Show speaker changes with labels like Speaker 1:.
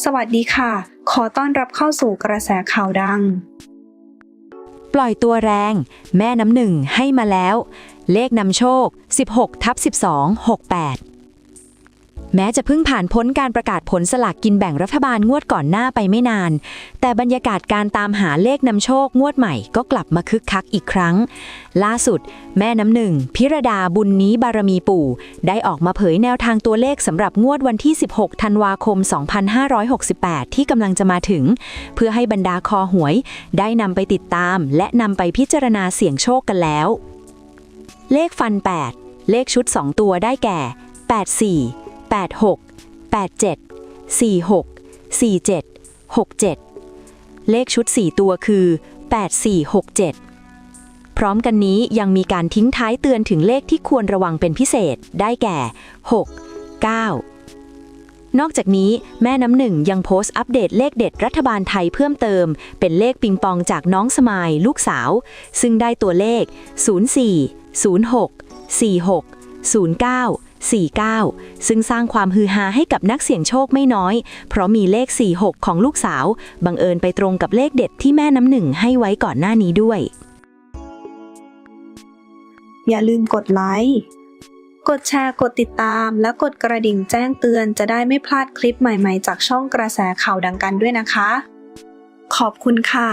Speaker 1: สวัสดีค่ะ ขอต้อนรับเข้าสู่กระแสข่าวดัง
Speaker 2: ปล่อยตัวแรง แม่น้ำหนึ่งให้มาแล้ว เลขนำโชค 16ทับ12 68 แม้จะเพิ่งผ่านพ้นการประกาศผลสลากกินแบ่งรัฐบาลงวดก่อนหน้าไปไม่นาน แต่บรรยากาศการตามหาเลขนำโชคงวดใหม่ก็กลับมาคึกคักอีกครั้ง ล่าสุด แม่น้ำหนึ่ง พิรดาบุญนี้บารมีปู่ ได้ออกมาเผยแนวทางตัวเลขสำหรับงวดวันที่ 16 ธันวาคม 2568 ที่กำลังจะมาถึง เพื่อให้บรรดาคอหวย ได้นำไปติดตาม และนำไปพิจารณาเสี่ยงโชคกันแล้ว เลขฟัน 8 เลขชุด 2 ตัวได้แก่ 84 86 87 46 47 67 เลขชุด 4 ตัวคือ 8467 พร้อมกันนี้ยังมีการทิ้งท้ายเตือนถึงเลขที่ควรระวังเป็นพิเศษได้แก่ 6 9นอกจากนี้แม่น้ำหนึ่งยังโพสต์อัปเดตเลขเด็ดรัฐบาลไทยเพิ่มเติม เป็นเลขปิงปองจากน้องสมายลูกสาว ซึ่งได้ตัวเลข 04 06 46 09 49 ซึ่งสร้างความฮือฮาให้กับนักเสี่ยงโชคไม่น้อย เพราะมีเลข 46 ของลูกสาว บังเอิญไปตรงกับเลขเด็ดที่แม่น้ำหนึ่งให้ไว้ก่อนหน้านี้ด้วย
Speaker 1: อย่าลืมกดไลค์กดแชร์กดติดตาม และกดกระดิ่งแจ้งเตือนจะได้ไม่พลาดคลิปใหม่ๆ จากช่องกระแสข่าวดังกันด้วยนะคะ ขอบคุณค่ะ